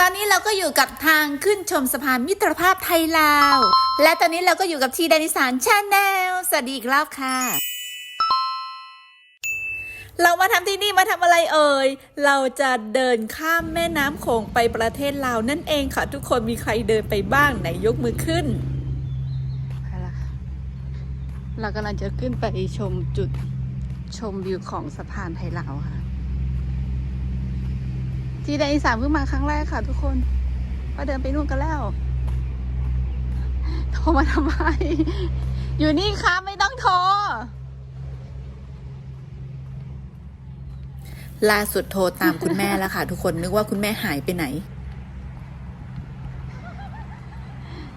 ตอนนี้เราก็อยู่กับทางขึ้นชมสะพานมิตรภาพไทยลาว และตอนนี้เราก็อยู่กับทีแดนิสานชาแนลสวัสดีอีกรอบค่ะ เรามาทำที่นี่มาทำอะไรเอ่ย เราจะเดินข้ามแม่น้ำโขงไปประเทศลาวนั่นเองค่ะ ทุกคนมีใครเดินไปบ้างไหนยกมือขึ้น ไปละค่ะเรากำลังจะขึ้นไปชมจุดชมวิวของสะพานไทยลาวค่ะ ที่แดนอีสานเพิ่งมาครั้งแรกค่ะทุกคนก็เดินไปนู่นกันแล้วโทรมาทำไม อยู่นี่ค่ะไม่ต้องโทรล่าสุดโทรตามคุณแม่แล้วค่ะ ทุกคนนึกว่าคุณแม่หายไปไหน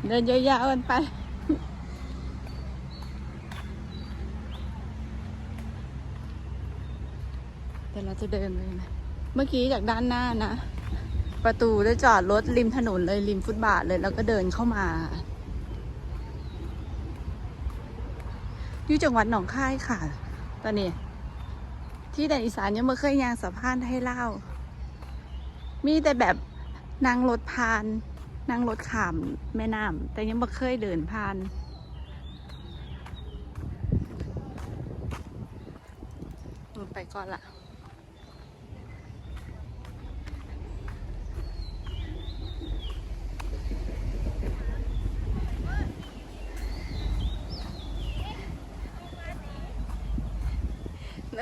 เดินยาวๆกันไป แต่เราจะเดินเลยนะ เมื่อกี้จากด้านหน้านะ ประตูได้จอดรถริมถนนเลยริมฟุตบาทเลยแล้วก็เดินเข้ามาอยู่จังหวัดหนองคายค่ะ ตอนนี้ ที่แดนอีสานยังไม่เคยยางสะพานให้เล่า มีแต่แบบนั่งรถพานนั่งรถขามแม่น้ำแต่ยังไม่เคยเดินผ่านไปก่อนละ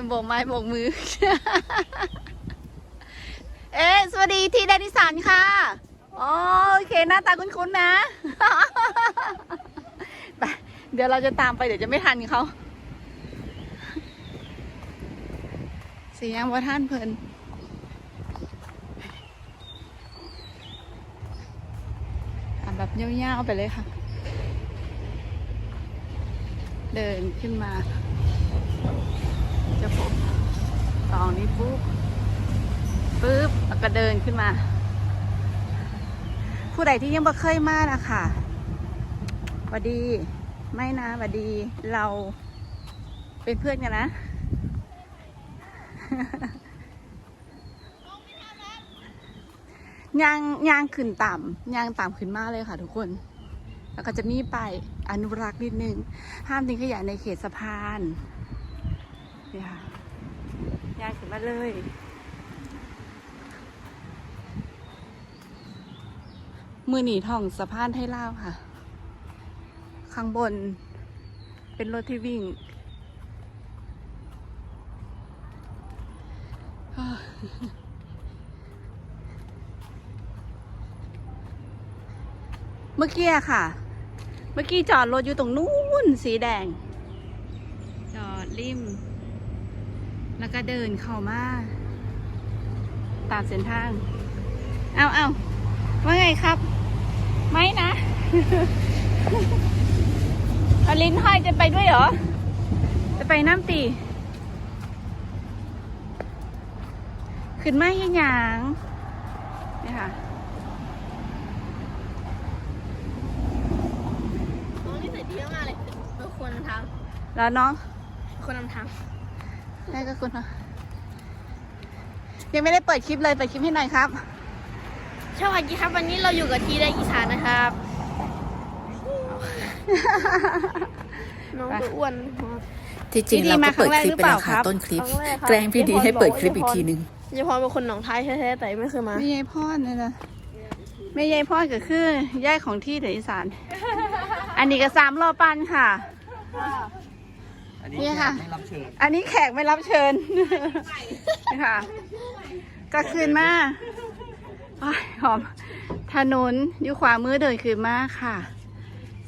โบกไม้โบกมือ เอ๊ะ สวัสดีที่แดนนิสานค่ะ อ๋อ โอเค หน้าตาคุ้นๆนะไปเดี๋ยวเราจะตามไปเดี๋ยวจะไม่ทันเขาเสียงว่าท่านเพลินแบบเงี้ยวๆไปเลยค่ะ เดินขึ้นมา จะพบตองนี้ปุ๊บปุ๊บแล้วก็เดินขึ้นมา ผู้ใดที่ยังบ่เคยมานะคะหวัดดี ไม่นะหวัดดี เราเป็นเพื่อนกันนะ ยางยางขึ้นต่ำยางต่ำขึ้นมากเลยค่ะทุกคน แล้วก็จะมีไปอนุรักษ์นิดนึง ห้ามทิ้งขยะในเขตสะพาน นี่ค่ะยางขึ้นมาเลยมือหนีท่องสะพานให้เล่าค่ะ ข้างบนเป็นรถที่วิ่ง เมื่อกี้ค่ะ เมื่อกี้จอดรถอยู่ตรงนู้นสีแดง จอดริม แล้วก็เดินเข้ามาตามเส้นทาง เอาเอาว่าไงครับ ไม่นะอลินห้อยจะไปด้วยเหรอ จะไปน้ำตี ขึ้นมาให้หยางนี่ค่ะน้องนี่ใส่ดีมากเลยเป็นคนนำทางแล้วน้องคนนำทาง ได้ก็คุณเนอะยังไม่ได้เปิดคลิปเลย เปิดคลิปให้หน่อยครับสวัสดีครับ วันนี้เราอยู่กับทีได้อีสานนะครับ น้องตัวอ้วนครับที่จริงพี่ดีเรามาก็เปิดครั้งแรกคลิปไปแล้วหรือเปล่าครัค่ะบต้นคลิปครั้งแรกครับแกล้งพี่ดีให้เปิดคลิปอีกทีนึงยายพรเป็นคนหนองท้ายแท้ๆแต่ไม่เคยมาไม่ยายพ่อเลยนะไม่ยายพ่อก็คือยายของที่เดอีสาน อันนี้ก็สามรอปันค่ะ อันนี้นี่ค่ะ ไม่รับเชิญอันนี้แขกไม่รับเชิญ นี่ค่ะ ก็คืนมาโอ้ยหอม ถนนอยู่ขวามือเดินคืนมาค่ะ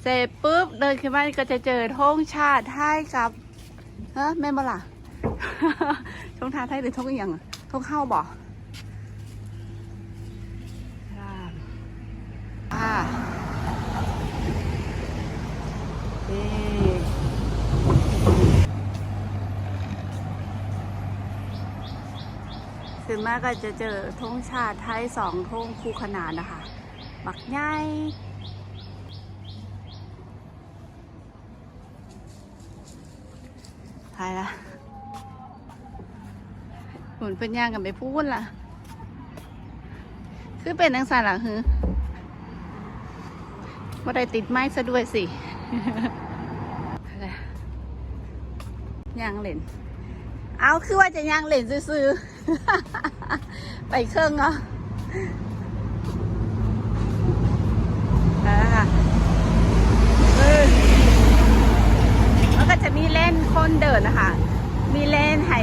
เสร็จปุ๊บเดินขึ้นมาก็จะเจอธงชาติไทยกับเฮ้แม่นบ่ล่ะ ธงชาติไทยหรือธงอหย่างอะธงเข้าบ่อ่านี่ ถึงมาก็จะเจอธงชาติไทยสองธงคู่ขนานนะคะบักใหญ่ทายละหมุนเป็นย่างกันไปพูดล่ะ คือเป็นนังสารหลังฮือว่าได้ติดไม้ซะด้วยสิย่างเล่น เอาคือว่าจะย่างเล่นซื้อๆ ไปเครื่องเหรอแล้วค่ะเออแล้วก็จะมีเล่นคนเดินนะคะ มีเล่นให้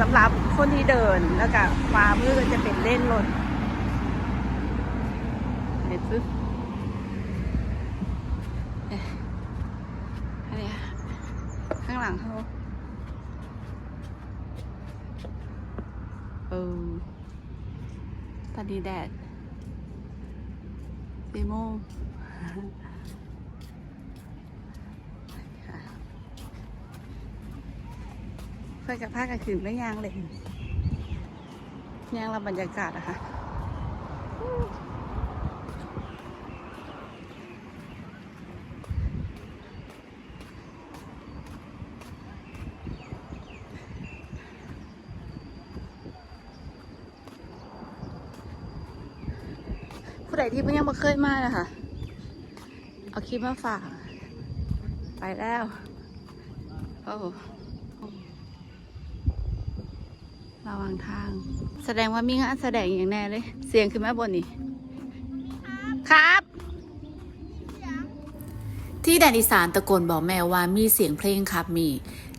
สำหรับคนที่เดิน แล้วก็ขวามือก็จะเป็นเล่นรถเห็นปึ๊บเอ๊ะไรข้างหลังเขาเออ มีแดดสี่โมงค่ะเพื่อกับภาคกลางคืนไม่ยางเลยยางเราบรรยากาศอะค่ะ ที่เพิ่งยังม่เคยมานะคะเอาคลิปมาฝาก ไปแล้วโอ้ระว่างทาง แสดงว่ามีงานแสดงอย่างแน่เลย เสียงคือแม่บนนี่ ครับ ที่แดนอีสานตะโกนบอกแม่ว่ามีเสียงเพลงครับมี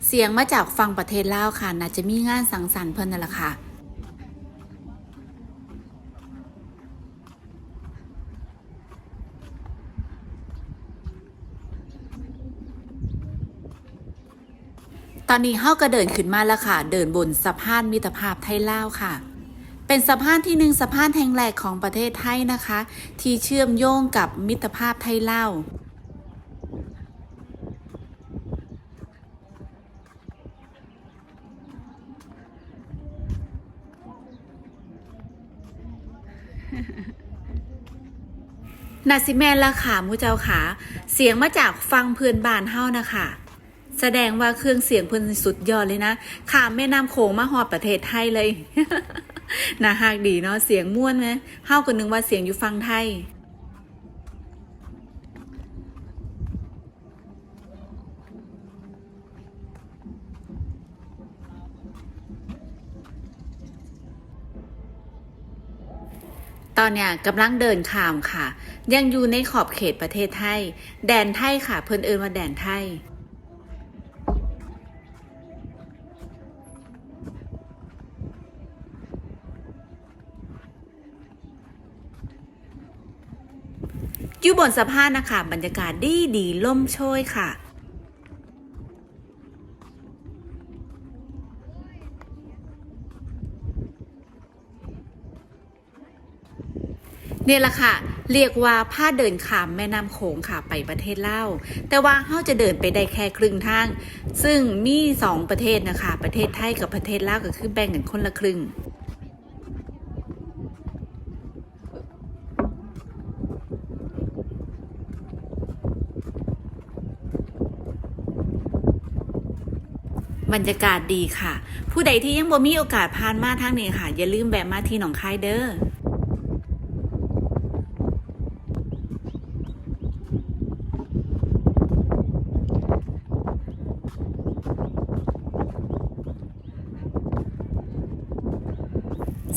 เสียงมาจากฟังประเทศลาวค่ะน่าจะมีงานสังสรรค์เพิ่นนั่นแหละค่ะ ตอนนี้เฮาก็เดินขึ้นมาแล้วค่ะ เดินบนสะพานมิตรภาพไทยลาวค่ะ เป็นสะพานที่หนึ่งสะพานแห่งแรกของประเทศไทยนะคะ ที่เชื่อมโยงกับมิตรภาพไทยลาวนาซิแมนละค่ะมูเจ้าขาเสียงมาจากฟังเพื่อนบ้านเฮานะคะ แสดงว่าเครื่องเสียงเพิ่นสุดยอดเลยนะข้ามแม่น้ำโขงมาฮอดประเทศไทยเลยน่าฮักดีเนาะเสียงม่วนไหมเฮาก็นึกว่าเสียงอยู่ฟังไทยตอนเนี้ยกำลังเดินข้ามค่ะ ยังอยู่ในขอบเขตประเทศไทย แดนไทยค่ะ เพิ่นเอินว่าแดนไทย บนสะพานนะคะ บรรยากาศดีดีล่มโชยค่ะเนี่ยแหละค่ะ เรียกว่าผ้าเดินขามแม่น้ำโขงค่ะไปประเทศเล่า แต่ว่าเฮาจะเดินไปได้แค่ครึ่งทาง ซึ่งมีสองประเทศนะคะ ประเทศไทยกับประเทศลาวก็คือแบ่งกันคนละครึ่ง บรรยากาศดีค่ะ ผู้ใดที่ยังบ่มีโอกาสผ่านมาทางนี้ค่ะ อย่าลืมแวะมาที่หนองคายเด้อ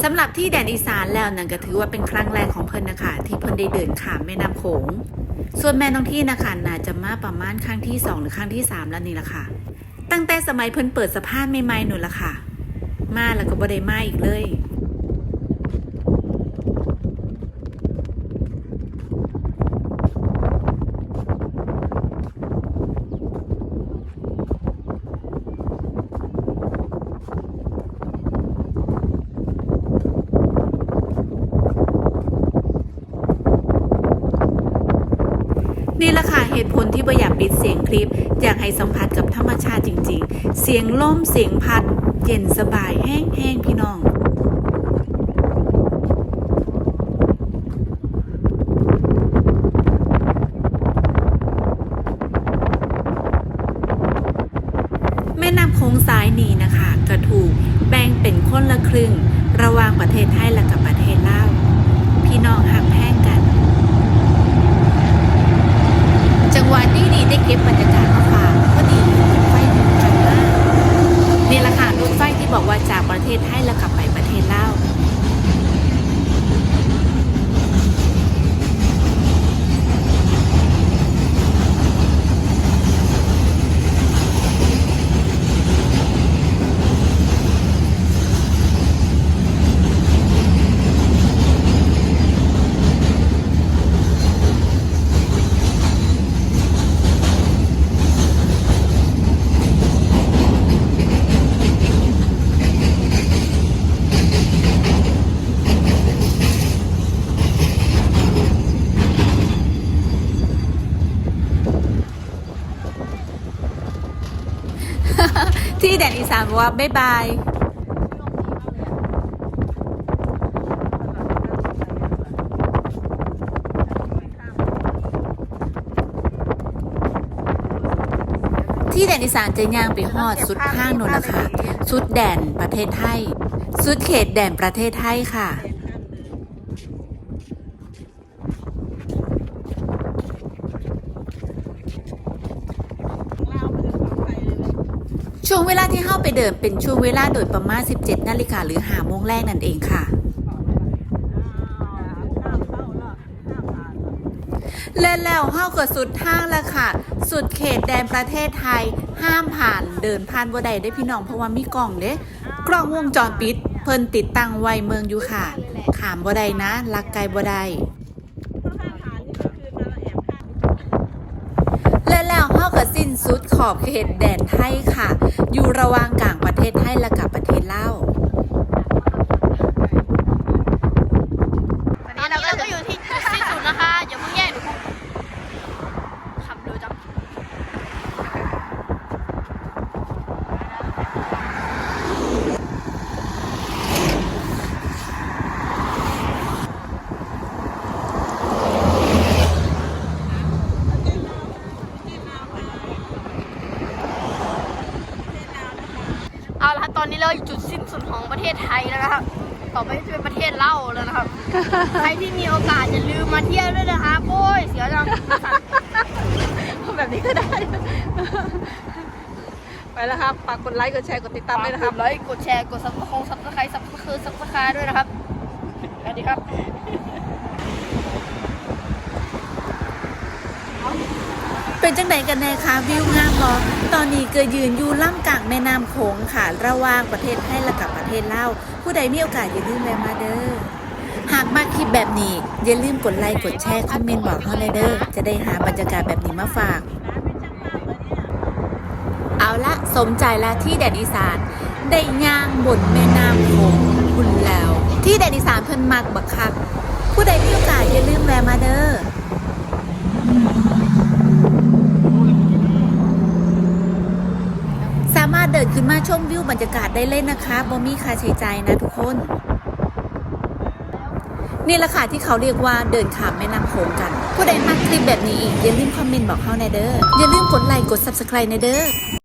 สำหรับที่แดนอีสานแล้วนั่นก็ถือว่าเป็นครั้งแรกของเพิ่นนะคะที่เพิ่นได้เดินข้ามแม่น้ำโขง ส่วนแม่น้องที่นะคะน่าจะมาประมาณครั้งที่สองหรือครั้งที่สามแล้วนี่ละค่ะ ตั้งแต่สมัยเพิ่นเปิดสะพานใหม่ๆหนูละค่ะ มาแล้วก็บ่ได้มาอีกเลย นี่แหละค่ะ เหตุผลที่บ่อยากปิดเสียงคลิป อยากให้สัมผัสกับธรรมชาติจริง ๆ เสียงลมเสียงพัด เย็นสบายแห้งๆพี่น้องแม่น้ำโค้งซ้ายนี้นะคะกระถูกแบ่งเป็นคนละครึ่ง ระหว่างประเทศไทยและกับประเทศลาวพี่พี่น้องหักแพงกัน จั งหวะนี้ดีได้เก็บบรรยากาศมาฝากก็ดีรถไฟถึงกันมากนี่แหละค่ะรถไฟที่บอกว่าจากประเทศไทยแล้วกลับไปประเทศลาว ที่แดนอี สามบอกว่าบ๊ายบายที่แดนอีสานจะย่างไปหอดสุดห้างนนละค่ะ สุดแดนประเทศไทย สุดเขตแดนประเทศไทยค่ะ ช่วงเวลาที่เข้าไปเดินเป็นช่วงเวลาโดยประมาณ 17 นาฬิกาหรือหาโมงแรกนั่นเองค่ะ และแล้วเข้ากับสุดห้างแล้วค่ะ สุดเขตแดนประเทศไทย ห้ามผ่านเดินผ่านบ่ได้ได้พี่น้องเพราะว่ามีกล้องเด้กล้องวงจรปิด เพิ่นติดตั้งไว้เมืองอยู่ค่ะ ขามบ่ได้นะลักไกลบ่ได้ และแล้วเฮาก็ สุดขอบเขตแดนไทยค่ะ อยู่ระหว่างกลางประเทศไทยและกับประเทศลาว ตอนนี้เราก็อยู่ที่จุดสิ้นสุดนะคะอย่าเพิ่งแยกหนูขับเร็วจัง เอาละครับ ตอนนี้เราอยู่จุดสิ้นสุดของประเทศไทยแล้วนะครับ ต่อไปจะเป็นประเทศเล่าวแล้วนะครับ ใครที่มีโอกาสอย่าลืมมาเที่ยวด้วยนะครับโอ้ยเสียจังแบบนี้ก็ได้ ไปแล้วครับฝากกดไลค์กดแชร์กดติดตามด้วยนะครับ กดไลค์กดแชร์กดซับสไครต์ซับสไครต์ซับสไครต์ซับสไครต์ด้วยนะครับสวัสดีครับ เป็นจังไดกันแน่คะวิวงามบอตอนนี้เกยยืนอยู่ล่ำกลางแม่น้ำโขงค่ะระหว่างประเทศไทยและกับประเทศลาวผู้ใดมีโอกาสอย่าลืมแวะมาเด้อหากมาคลิปแบบนี้ อย่าลืมกดไลค์กดแชร์คอมเมนต์บอกเฮาเลยเด้อจะได้หาบรรยากาศแบบนี้มาฝาก เอาละสมใจละที่แดนอีสานได้ย่างบนแม่น้ำโขงคุณแล้ว ที่แดนอีสานเพิ่นมักบักคัก ผู้ใดมีโอกาสอย่าลืมแวะมาเด้อ สารถเดินขึ้นมาชมวิวบรรยากาศได้เลยนะคะบ่มีค่าใช้จ่ายนะทุกคน นี่แหละค่ะที่เขาเรียกว่าเดินขามแม่น้ำโขงกัน ผู้ใดมากคลิปแบบนี้อีกอย่าลืมคอมเมนต์บอกเขาในเด้ออย่าลืมกดไลค์กด subscribe ในเด้อ